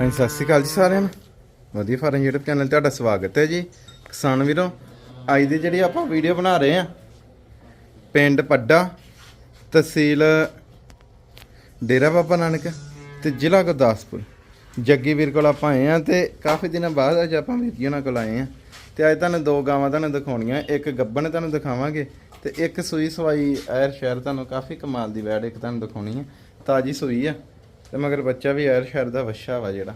ਹਾਂਜੀ, ਸਤਿ ਸ਼੍ਰੀ ਅਕਾਲ ਜੀ ਸਾਰਿਆਂ ਨੂੰ। ਵਧੀਆ ਫਾਰਮ YouTube ਚੈਨਲ ਤੁਹਾਡਾ ਸਵਾਗਤ ਹੈ ਜੀ। ਕਿਸਾਨ ਵੀਰੋ, ਅੱਜ ਦੀ ਜਿਹੜੀ ਆਪਾਂ ਵੀਡੀਓ ਬਣਾ ਰਹੇ ਆ ਪਿੰਡ ਪੱਡਾ, ਤਹਿਸੀਲ ਡੇਰਾ ਬਾਬਾ ਨਾਨਕ ਤੇ ਜ਼ਿਲ੍ਹਾ ਗੁਰਦਾਸਪੁਰ। ਜੱਗੀ ਵੀਰ ਕੋਲ ਆਪਾਂ ਆਏ ਆ ਤੇ ਕਾਫੀ ਦਿਨਾਂ ਬਾਅਦ ਅੱਜ ਆਪਾਂ ਵੀਰ ਜੀ ਉਹਨਾਂ ਕੋਲ ਆਏ ਆ ਤੇ ਅੱਜ ਤੁਹਾਨੂੰ ਦੋ ਗਾਵਾਂ ਤੁਹਾਨੂੰ ਦਿਖਾਉਣੀਆਂ, ਇੱਕ ਗੱਬਣ ਤੁਹਾਨੂੰ ਦਿਖਾਵਾਂਗੇ ਤੇ ਇੱਕ ਸੂਈ ਸਵਾਈ ਐਰ ਸ਼ਹਿਰ ਤੁਹਾਨੂੰ ਕਾਫੀ ਕਮਾਲ ਦੀ ਵੈੜ ਇੱਕ ਤੁਹਾਨੂੰ ਦਿਖਾਉਣੀ ਆ ਤਾਜੀ ਸੂਈ ਆ। ਤੇ ਮਗਰ ਬੱਚਾ ਵੀ ਐਰ ਸ਼ਹਿਰ ਦਾ ਵੱਛਾ ਵਾ ਜਿਹੜਾ।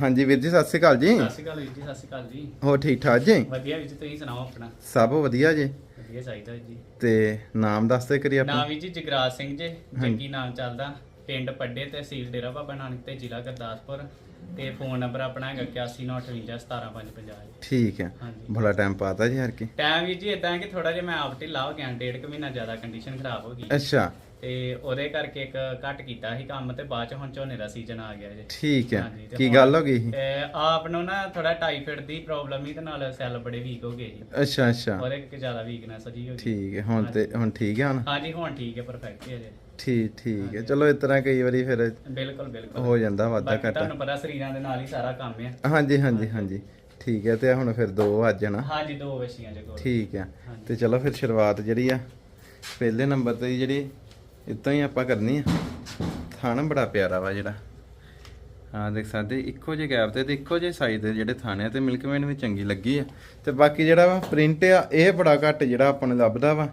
ਹਾਂਜੀ ਵੀਰ ਜੀ ਸਤਿ ਸ਼੍ਰੀ ਅਕਾਲ ਜੀ। ਸਤਿ ਸ਼੍ਰੀ ਅਕਾਲ ਵੀਰ ਜੀ ਸਤਿ ਸ਼੍ਰੀ ਅਕਾਲ ਜੀ। ਹੋ ਠੀਕ ਠਾਕ ਜੀ? ਵਧੀਆ ਵੀਰ ਜੀ ਤੁਸੀਂ ਸੁਣਾਓ ਆਪਣਾ? ਸਭ ਵਧੀਆ ਜੀ। ਵਧੀਆ ਚਾਹੀਦਾ ਜੀ। ਤੇ ਨਾਮ ਦੱਸਦੇ ਕਰੀ ਆਪਾਂ ਨਾਮ ਵੀਰ ਜੀ ਜਗਰਾਜ ਸਿੰਘ ਜੀ ਜੱਗੀ ਨਾਮ ਚੱਲਦਾ? ਪਿੰਡ ਪੱਡੇ ਤਹਿਸੀਲ ਡੇਰਾ ਬਾਬਾ ਨਾਨਕ ਤੇ ਜ਼ਿਲ੍ਹਾ ਗੁਰਦਾਸਪੁਰ। ਤੇ ਫੋਨ ਨੰਬਰ ਆਪਣਾ ਹੈਗਾ 8198517550 ਠੀਕ ਹੈ। ਹਾਂਜੀ। ਬੜਾ ਟਾਈਮ ਪਾਤਾ ਜੀ ਹਰ ਕੀ। ਟਾਈਮ ਵੀਰ ਜੀ ਇਦਾਂ ਕਿ ਥੋੜਾ ਜਿਹਾ ਮੈਂ ਆਪ ਢਿੱਲਾ ਹੋ ਗਿਆ ਡੇਢ ਕੁ ਮਹੀਨਾ ਜ਼ਿਆਦਾ ਕੰਡੀਸ਼ਨ ਖਰਾਬ ਹੋ ਗਈ। ਅੱਛਾ। ਤੇ ਉਹਦੇ ਕਰਕੇ ਇੱਕ ਘੱਟ ਕੀਤਾ ਸੀ ਕੰਮ ਤੇ ਬਾਅਦ ਚ ਹੁਣ ਝੋਨੇ ਦਾ ਸੀਜ਼ਨ ਆ ਗਿਆ ਜੀ। ਠੀਕ ਹੈ। ਤੇ ਕੀ ਹੁਣ- ਗੱਲ ਹੋ ਗਈ ਸੀ? ਤੇ ਆਪ ਨੂੰ ਨਾ ਥੋੜਾ ਟਾਈਫਾਇਡ ਦੀ ਪ੍ਰੋਬਲਮ ਹੀ ਤੇ ਨਾਲ ਸੈੱਲ ਬੜੇ ਵੀਕ ਹੋ ਗਏ ਜੀ। ਅੱਛਾ ਅੱਛਾ। ਉਹਦੇ ਕਰਕੇ ਜ਼ਿਆਦਾ ਵੀਕਨੈਸ ਜੀ ਹੋ ਗਈ। ਠੀਕ ਹੈ। ਹੁਣ ਤੇ ਹੁਣ ਠੀਕ ਹੈ ਹੁਣ? ਹਾਂਜੀ ਹੁਣ ਠੀਕ ਹੈ ਪਰਫੈਕਟ ਹੈ ਜੀ। ਠੀਕ ਠੀਕ ਹੈ। ਚਲੋ ਇਸ ਤਰ੍ਹਾਂ ਕਈ ਵਾਰੀ ਫਿਰ ਬਿਲਕੁਲ ਬਿਲਕੁਲ। ਹੋ ਜਾਂਦਾ ਵਾਧਾ ਬਾਕੀ ਘਾਟਾ। ਤੁਹਾਨੂੰ ਪਤਾ ਸਰੀਰਾਂ ਦੇ ਨਾਲ ਹੀ ਸਾਰਾ ਕੰਮ ਹੈ ਹਾਂਜੀ ਹਾਂਜੀ ਹਾਂਜੀ। ਠੀਕ ਹੈ ਤੇ ਹੁਣ ਫਿਰ ਦੋ ਅੱਜ ਨਾ ਹਾਂਜੀ ਦੋ ਵਸ਼ੀਆਂ ਕੋਲ। ਠੀਕ ਹੈ। ਤੇ ਚਲੋ ਫਿਰ ਸ਼ੁਰੂਆਤ ਜਿਹੜੀ ਆ ਪਹਿਲੇ ਨੰਬਰ ਤੇ ਜਿਹੜੀ ਇਦਾਂ ਹੀ ਆਪਾਂ ਕਰਨੀ ਆ। ਥਾਣਾ ਬੜਾ ਪਿਆਰਾ ਵਾ ਜਿਹੜਾ। ਹਾਂ ਦੇਖ ਸਕਦੇ ਇੱਕੋ ਜਿਹੇ ਗੈਪ ਤੇ ਤੇ ਇੱਕੋ ਜਿਹੇ ਸਾਈਜ਼ ਦੇ ਜਿਹੜੇ ਥਾਣੇ ਆ ਤੇ ਮਿਲਕਮੈਨ ਵੀ ਚੰਗੀ ਲੱਗੀ ਆ। ਤੇ ਬਾਕੀ ਜਿਹੜਾ ਵਾ ਪ੍ਰਿੰਟ ਆ ਇਹ ਬੜਾ ਘੱਟ ਜਿਹੜਾ ਆਪਾਂ ਨੂੰ ਲੱਭਦਾ ਵਾ।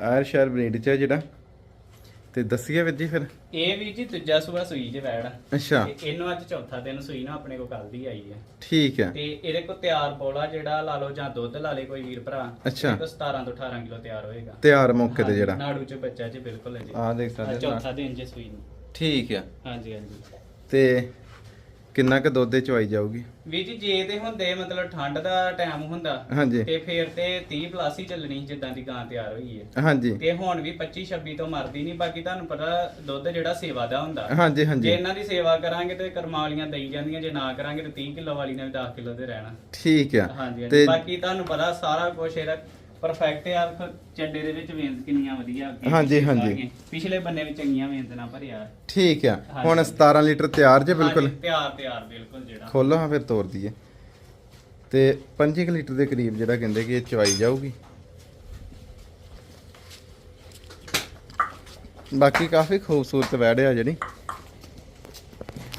ਆਇਰ ਸ਼ਹਿਰ ਬਰੀਡ ਚ ਆ ਜਿਹੜਾ। ਤੇ ਦੱਸੀਏ ਵੀਰ ਜੀ ਫਿਰ। ਇਹ ਵੀ ਜੀ ਦੂਜਾ ਸੂਆ ਸੂਈ ਜੇ ਵੈੜ ਆ। ਅੱਛਾ। ਤੇ ਇਹਨੂੰ ਅੱਜ ਚੌਥਾ ਦਿਨ ਸੂਈ ਨਾ ਆਪਣੇ ਕੋਲ ਕੱਲ ਦੀ ਆਈ ਹੈ ਠੀਕ ਹੈ ਤੇ ਇਹਦੇ ਕੋਲ ਤਿਆਰ ਬੋਲਾ ਜਿਹੜਾ ਲਾ ਲਓ ਜਾਂ ਦੁੱਧ ਲਾ ਲੇ ਕੋਈ ਵੀਰ ਭਰਾ ਅੱਛਾ। ਇਹਦੇ ਕੋਲ 17 ਤੋਂ 18 ਕਿਲੋ ਤਿਆਰ ਹੋਏਗਾ। ਤਿਆਰ ਮੌਕੇ ਤੇ ਜਿਹੜਾ। ਨਾੜੂ ਚ ਬੱਚਾ ਜੀ ਬਿਲਕੁਲ ਹੈ ਜੀ। ਆ ਦੇਖ ਸਕਦੇ ਆ। ਚੌਥਾ ਦਿਨ ਜੇ ਸੂਈ ਨੂੰ। ਠੀਕ ਆ। ਹਾਂਜੀ ਹਾਂਜੀ। ਤੇ ਕਿੰਨਾ ਕੁ ਦੁੱਧ ਚ ਆਈ ਜਾਊਗੀ? ਵੀਰ ਜੀ ਜੇ ਤੇ ਹੁੰਦੇ ਮਤਲਬ ਠੰਡ ਦਾ ਟਾਈਮ ਹੁੰਦਾ ਹਾਂਜੀ। ਤੇ ਫੇਰ ਤੇ 30 ਪਲੱਸ ਹੀ ਚੱਲਣੀ ਜਿੱਦਾਂ ਦੀ ਗਾਂ ਤਿਆਰ ਹੋਈ ਹੈ। ਹਾਂਜੀ। ਤੇ ਹੁਣ ਵੀ 25 26 ਤੋਂ ਮਰਦੀ ਨਹੀਂ ਬਾਕੀ ਤੁਹਾਨੂੰ ਪਤਾ ਦੁੱਧ ਜਿਹੜਾ ਸੇਵਾ ਦਾ ਹੁੰਦਾ। ਹਾਂਜੀ ਜੇ ਹਾਂਜੀ ਇਹਨਾਂ ਦੀ ਸੇਵਾ ਕਰਾਂਗੇ ਤੇ ਕਰਮਾਂ ਵਾਲੀਆਂ ਦੇਈ ਜਾਂਦੀਆਂ ਜੇ ਨਾ ਕਰਾਂਗੇ ਤੇ 30 ਕਿਲੋ ਵਾਲੀ ਨੇ ਵੀ 10 ਕਿਲੋ ਤੇ ਰਹਿਣਾ। ਠੀਕ ਆ। ਹਾਂਜੀ ਤੇ ਬਾਕੀ ਤੁਹਾਨੂੰ ਪਤਾ ਸਾਰਾ ਕੁਝ ਇਹਦਾ ਪਰਫੈਕਟ ਆ ਵੇਖੋ ਚੱਡੇ ਦੇ ਵਿੱਚ ਵੇਂਦ ਕਿੰਨੀਆਂ ਵਧੀਆ ਅੱਗੇ ਹਾਂਜੀ, ਪਿੱਛੇ ਹਾਂਜੀ। ਸਾਰੀਆਂ। ਪਿਛਲੇ ਬੰਨੇ ਵੀ ਚੰਗੀਆਂ ਵੇਂਦਨਾ ਭਰਿਆ। ਠੀਕ ਆ। ਹੁਣ 17 ਲੀਟਰ ਤਿਆਰ ਜੇ ਬਿਲਕੁਲ? ਹਾਂਜੀ, ਤਿਆਰ ਤਿਆਰ ਬਿਲਕੁਲ ਜਿਹੜਾ। ਖੋਲੋ ਹਾਂ ਫਿਰ ਤੋੜ ਦਈਏ। ਤੇ 5 ਲੀਟਰ ਦੇ ਕਰੀਬ ਜਿਹੜਾ ਕਹਿੰਦੇ ਕਿ ਇਹ ਚਵਾਈ ਜਾਊਗੀ। ਬਾਕੀ ਕਾਫੀ ਖੂਬਸੂਰਤ ਵੈੜ ਆ ਜਿਹੜੀ।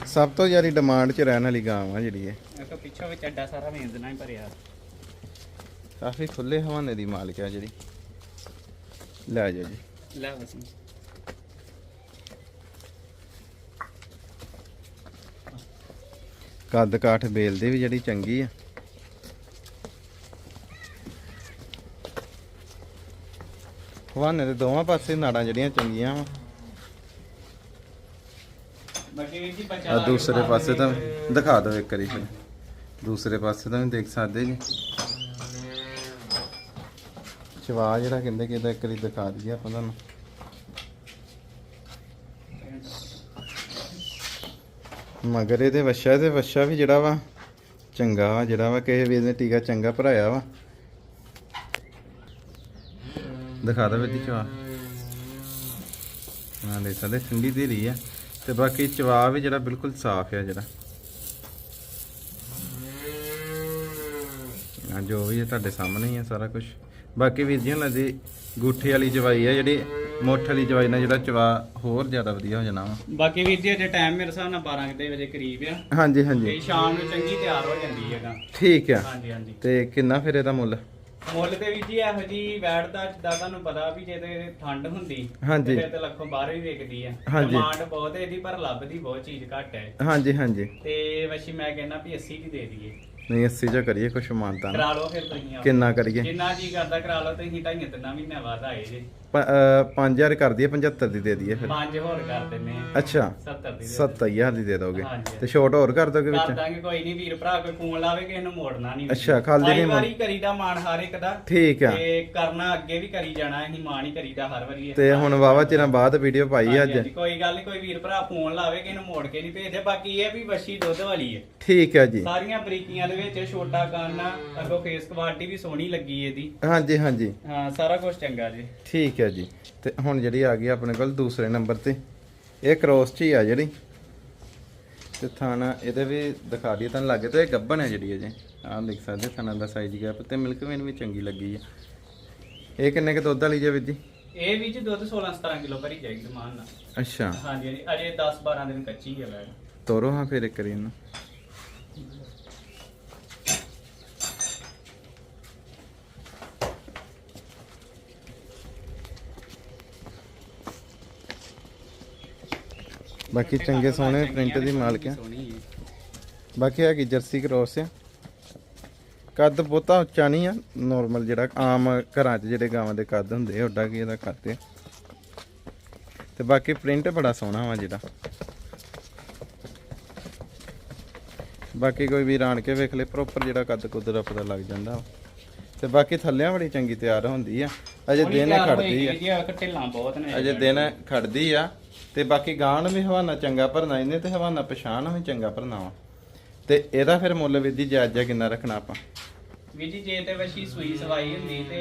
ਸਭ ਤੋਂ ਜ਼ਿਆਦਾ ਡਿਮਾਂਡ 'ਚ ਰਹਿਣ ਵਾਲੀ ਗਾਂ ਆ ਜਿਹੜੀ ਇਹ। ਵੇਖੋ ਪਿੱਛੋਂ ਵੀ ਚੱਡਾ ਸਾਰਾ ਵੇਂਦਨਾ ਹੀ ਭਰਿਆ। ਕਾਫੀ ਖੁੱਲੇ ਹਵਾਨੇ ਦੀ ਮਾਲਕ ਆ ਜਿਹੜੀ। ਲੈ ਜੀ। ਲੈ ਬਸ ਕੱਦ ਕਾਠ ਬੇਲ ਦੀ ਵੀ ਜਿਹੜੀ ਚੰਗੀ ਆ। ਹਵਾਨੇ ਦੇ ਦੋਵਾਂ ਪਾਸੇ ਨਾੜਾਂ ਜਿਹੜੀਆਂ ਚੰਗੀਆਂ ਵਾ। ਜੀ ਆ ਦੂਸਰੇ ਪਾਸੇ ਤਾਂ। ਦਿਖਾ। ਦਿਓ ਇੱਕ ਵਾਰੀ ਫਿਰ। ਦੂਸਰੇ ਪਾਸੇ ਤਾਂ ਵੀ ਦੇਖ ਸਕਦੇ ਜੀ। ਚਵਾ ਜਿਹੜਾ ਕਹਿੰਦੇ ਕਿ ਇਹਦਾ ਇੱਕ ਵਾਰੀ ਦਿਖਾ ਦਈਏ ਆਪਾਂ ਤੁਹਾਨੂੰ। ਮਗਰ ਇਹਦੇ ਵੱਛਾ ਤੇ ਵੱਛਾ ਵੀ ਜਿਹੜਾ ਵਾ ਚੰਗਾ ਵਾ, ਜਿਹੜਾ ਵਾ ਕਿਸੇ ਵੀ ਇਹਨੇ ਟੀਕਾ ਚੰਗਾ ਭਰਾਇਆ ਵਾ। ਦਿਖਾ ਦੋ ਵਿੱਚ ਚਵਾ। ਹਾਂ ਦੇ ਸਕਦੇ, ਠੰਡੀ ਦੇ ਰਹੀ ਆ। ਤੇ ਬਾਕੀ ਚਵਾ ਵੀ ਜਿਹੜਾ ਬਿਲਕੁਲ ਸਾਫ਼ ਆ ਜਿਹੜਾ। ਜੋ ਵੀ ਹੈ ਤੁਹਾਡੇ ਸਾਹਮਣੇ ਹੀ ਹੈ ਸਾਰਾ ਕੁਝ ਬਾਕੀ ਵੀਰ ਜੀ ਉਹਨਾਂ ਦੀ ਗੂਠੇ ਵਾਲੀ ਚਵਾਈ ਆ ਜਿਹੜੀ ਮੁੱਠ ਵਾਲੀ ਚਵਾਈ ਨਾਲ ਜਿਹੜਾ ਚਵਾ ਹੋਰ ਜ਼ਿਆਦਾ ਵਧੀਆ ਹੋ ਜਾਣਾ ਵਾ। ਬਾਕੀ ਵੀਰ ਜੀ ਅਜੇ ਟਾਈਮ ਮੇਰੇ ਹਿਸਾਬ ਨਾਲ 12 ਕੁ ਦੇ ਵਜੇ ਕਰੀਬ ਆ। ਹਾਂਜੀ ਤੇ ਹਾਂਜੀ ਸ਼ਾਮ ਨੂੰ ਚੰਗੀ ਤਿਆਰ ਹੋ ਜਾਂਦੀ ਹੈਗਾ ਠੀਕ ਆ। ਹਾਂਜੀ ਹਾਂਜੀ। ਤੇ ਕਿੰਨਾ ਫਿਰ ਇਹਦਾ ਮੁੱਲ? ਮੁੱਲ ਤੇ ਵੀ ਜੀ ਇਹੋ ਜੀ ਵੈਟ ਦਾ ਜਿੱਦਾਂ ਤੁਹਾਨੂੰ ਪਤਾ ਵੀ ਜੇ ਤੇ ਠੰਡ ਹੁੰਦੀ ਹਾਂਜੀ। ਤੇ ਫਿਰ ਤੇ ਲੱਖੋਂ ਬਾਹਰ ਵੀ ਵਿਕਦੀ ਹੈ ਹਾਂਜੀ। ਡਿਮਾਂਡ ਬਹੁਤ ਹੈ ਇਹਦੀ ਪਰ ਲੱਭਦੀ ਬਹੁਤ ਚੀਜ਼ ਘੱਟ ਹੈ ਹਾਂਜੀ ਹਾਂਜੀ। ਤੇ ਵਸ਼ੀ ਮੈਂ ਕਹਿੰਦਾ ਵੀ 80 ਦੀ ਦੇ ਦਈਏ। ਨਹੀਂ 80 ਚ ਕਰੀਏ ਕੁਛ ਮਾਨਤਾ ਕਰਾ ਲਓ ਫਿਰ ਤੁਸੀਂ ਆਪ। ਕਿੰਨਾ ਕਰੀਏ? ਜਿੰਨਾ ਜੀ ਕਰਦਾ ਕਰਾ ਲਓ ਤੁਸੀਂ ਢਾਈਆਂ ਤਿੰਨਾਂ ਮਹੀਨਿਆਂ ਬਾਅਦ ਆਏ ਜੇ। 5000 ਕਰ ਦਈਏ 75 ਦੀ ਦੇ ਦਈਏ ਫਿਰ। ਪੰਜ ਹੋਰ ਕਰ ਦਿੰਨੇ ਆ। ਅੱਛਾ 70 ਦੀ ਦੇ 70000 ਦੀ ਦੇ ਦੋਗੇ। ਹਾਂਜੀ। ਤੇ ਛੋਟ ਹੋਰ ਕਰ ਦੋਗੇ ਕਰ ਵਿੱਚ ਦਾਂਗੇ ਕੋਈ ਨਹੀਂ ਵੀਰ ਭਰਾ ਕੋਈ ਫੋਨ ਲਾਵੇ ਕਿਸੇ ਨੂੰ ਮੋੜਨਾ ਨਹੀਂ ਅੱਛਾ, ਖਾਲੀ ਨਹੀਂ ਮੋੜ- ਵਾਰੀ ਕਰੀਦਾ ਮਾਣ ਹਰ ਇੱਕ ਦਾ। ਠੀਕ ਆ। ਤੇ ਕਰਨਾ ਅੱਗੇ ਵੀ ਕਰੀ ਜਾਣਾ ਅਸੀਂ ਮਾਣ ਹੀ ਕਰੀਦਾ ਹਰ ਵਾਰੀ। ਇਹ। ਤੇ ਹੁਣ ਵਾਵਾ ਚਿਰਾਂ ਬਾਅਦ ਵੀਡੀਓ ਪਾਈ ਹਾਂਜੀ, ਅੱਜ। ਹਾਂਜੀ, ਕੋਈ ਗੱਲ ਨਹੀਂ ਕੋਈ ਵੀਰ ਭਰਾ ਫੋਨ ਲਾਵੇ ਕਿਸੇ ਨੂੰ ਮੋੜ ਕੇ ਨਹੀਂ ਭੇਜਦੇ ਬਾਕੀ ਇਹ ਵੀ ਵੱਛੀ ਦੁੱਧ ਵਾਲੀ ਹੈ ਠੀਕ ਹੈ ਜੀ। ਸਾਰੀਆਂ ਬਰੀਕੀਆਂ ਦੇ ਵਿੱਚ ਛੋਟਾ ਕੰਨ ਆ, ਅੱਗੋਂ ਫੇਸ ਕੁਆਲਿਟੀ ਵੀ ਸੋਹਣੀ ਲੱਗੀ ਇਹਦੀ। ਹਾਂਜੀ ਹਾਂਜੀ। ਹਾਂ ਸਾਰਾ ਕੁਝ ਚੰਗਾ ਜੀ। ਠੀਕ ਹੈ ਜੀ। ਤੇ ਹੁਣ ਜਿਹੜੀ ਆ ਗਈ ਆਪਣੇ ਕੋਲ ਦੂਸਰੇ ਨੰਬਰ ਤੇ। ਇਹ ਕ੍ਰੋਸ ਚ ਹੀ ਆ ਜਿਹੜੀ। ਤੇ ਥਾਣਾ ਇਹਦੇ ਵੀ ਦਿਖਾ ਦਈਏ ਤੁਹਾਨੂੰ ਲੱਗੇ ਤੇ ਇਹ ਗੱਬਨ ਹੈ ਜਿਹੜੀ ਅਜੇ। ਆਹ ਦੇਖ ਸਕਦੇ ਥਾਣਾ ਦਾ ਸਾਈਜ਼ ਗੈਪ ਤੇ ਮਿਲਕ ਵੇਨ ਵੀ ਚੰਗੀ ਲੱਗੀ ਆ। ਇਹ ਕਿੰਨੇ ਕ ਦੁੱਧ ਵਾਲੀ ਜੇ ਵੀਰ ਜੀ? ਇਹ ਵੀ ਜੀ ਦੁੱਧ 16 17 ਕਿਲੋ ਭਰੀ ਜਾਏਗੀ ਰਮਾਨ ਨਾਲ ਅੱਛਾ। ਹਾਂਜੀ ਹਾਂਜੀ। ਅਜੇ 10 12 ਦਿਨ ਕੱਚੀ ਹੈ ਵੈੜ ਤੋਰੋ ਹਾਂ ਫਿਰ ਇੱਕ ਵਾਰੀ ਬਾਕੀ ਚੰਗੇ ਸੋਹਣੇ ਪ੍ਰਿੰਟ ਦੀ ਮਾਲਕ ਆ। ਬਾਕੀ ਹੈਗੀ ਜਰਸੀ ਕ੍ਰੋਸ ਆ। ਕੱਦ ਬਹੁਤਾ ਉੱਚਾ ਨਹੀਂ ਆ ਨਾਰਮਲ ਜਿਹੜਾ ਆਮ ਘਰਾਂ 'ਚ ਜਿਹੜੇ ਗਾਵਾਂ ਦੇ ਕੱਦ ਹੁੰਦੇ ਆ ਓਡਾ ਕੀ ਇਹਦਾ ਕੱਦ ਆ। ਤੇ ਬਾਕੀ ਪ੍ਰਿੰਟ ਬੜਾ ਸੋਹਣਾ ਵਾ ਜਿਹੜਾ। ਬਾਕੀ ਕੋਈ ਵੀ ਆਣ ਕੇ ਵੇਖ ਲੇ ਪ੍ਰੋਪਰ ਜਿਹੜਾ ਕੱਦ ਕੁਦਰ ਪਤਾ ਲੱਗ ਜਾਂਦਾ। ਤੇ ਬਾਕੀ ਥੱਲਿਆਂ ਬੜੀ ਚੰਗੀ ਤਿਆਰ ਹੁੰਦੀ ਆ। ਅਜੇ ਦਿਨ ਖੜਦੀ ਆ। ਆ ਅਜੇ ਦਿਨ ਖੜਦੀ ਆ। ਤੇ ਬਾਕੀ ਗਾਣ ਵੀ ਹਵਾਨਾ ਚੰਗਾ ਭਰਨਾ, ਇਹਨੇ ਤੇ ਹਵਾਨਾ ਪਛਾਣ ਵੀ ਚੰਗਾ ਭਰਨਾ ਵਾ। ਤੇ ਇਹਦਾ ਫਿਰ ਮੁੱਲ ਵਿਧੀ ਜਾਇਜ਼ਾ ਕਿੰਨਾ ਰੱਖਣਾ ਆਪਾਂ? ਵੀ ਜੀ ਜੇ ਤੇ ਵਸ਼ੀ ਸੂਈ ਸਵਾਈ ਹੁੰਦੀ ਤੇ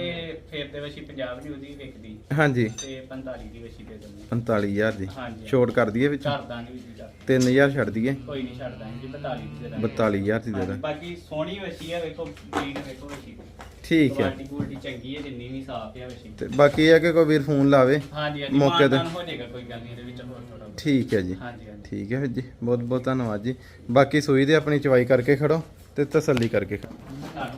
ਫਿਰ ਤੇ ਵਸ਼ੀ 50 ਦੀ ਉਹਦੀ ਵਿਕਦੀ। ਹਾਂਜੀ। ਤੇ 45 ਦੀ ਵਸ਼ੀ ਦੇ ਦਿੰਦੇ। 45000 ਦੀ। ਹਾਂਜੀ। ਛੋਟ ਕਰ ਦਈਏ ਵਿੱਚ? ਛੱਡ ਦਾਂਗੇ ਵੀ ਜੀ ਚੱਲ। 3000 ਛੱਡ ਦਈਏ? ਕੋਈ ਨਹੀਂ ਛੱਡ ਦਾਂਗੇ ਜੀ 42 ਦੀ ਦੇ ਦਾਂਗੇ। 42000 ਦੀ ਦੇ ਹਾਂਜੀ, ਦਾਂ ਬਾਕੀ ਸੋਹਣੀ ਵਸ਼ੀ ਆ ਵੇਖੋ ਬਰੀਡ ਵੇਖੋ ਵਸ਼ੀ। ਦੀ ਠੀਕ ਹੈ। ਕੁਆਲਿਟੀ ਕੁਆਲਿਟੀ ਚੰਗੀ ਹੈ ਜਿੰਨੀ ਵੀ ਸਾਫ਼ ਹੈ ਵਸ਼ੀ। ਤੇ ਬਾਕੀ ਇਹ ਕਿ ਕੋਈ ਵੀਰ ਫੋਨ ਲਾਵੇ ਹਾਂਜੀ ਹਾਂਜੀ ਮੌਕੇ ਤੇ। ਹੋ ਜਾਏਗਾ ਕੋਈ ਗੱਲ ਨਹੀਂ ਇਹਦੇ ਵਿੱਚ ਹੋਰ ਥੋੜਾ ਠੀਕ ਹੈ ਜੀ। ਹਾਂਜੀ ਹਾਂਜੀ। ਠੀਕ ਹੈ ਵੀਰ ਜੀ ਬਹੁਤ ਬਹੁਤ ਧੰਨਵਾਦ ਜੀ। ਬਾਕੀ ਸੂਈ ਦੇ ਆਪਣੀ ਚਵਾਈ ਕਰਕੇ ਖੜੋ ਤੇ ਤਸੱਲੀ ਕਰਕੇ ਖੜੋ।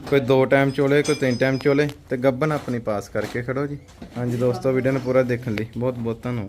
ਕੋਈ ਦੋ ਟਾਈਮ ਚੋਲੇ, ਕੋਈ ਤਿੰਨ ਟਾਈਮ ਚੋਲੇ ਤੇ ਗੱਬਨ ਆਪਣੀ ਪਾਸ ਕਰਕੇ ਖੜੋ ਜੀ। ਹਾਂਜੀ ਦੋਸਤੋ ਵੀਡੀਓ ਨੂੰ ਪੂਰਾ ਦੇਖਣ ਲਈ ਬਹੁਤ ਬਹੁਤ ਧੰਨਵਾਦ।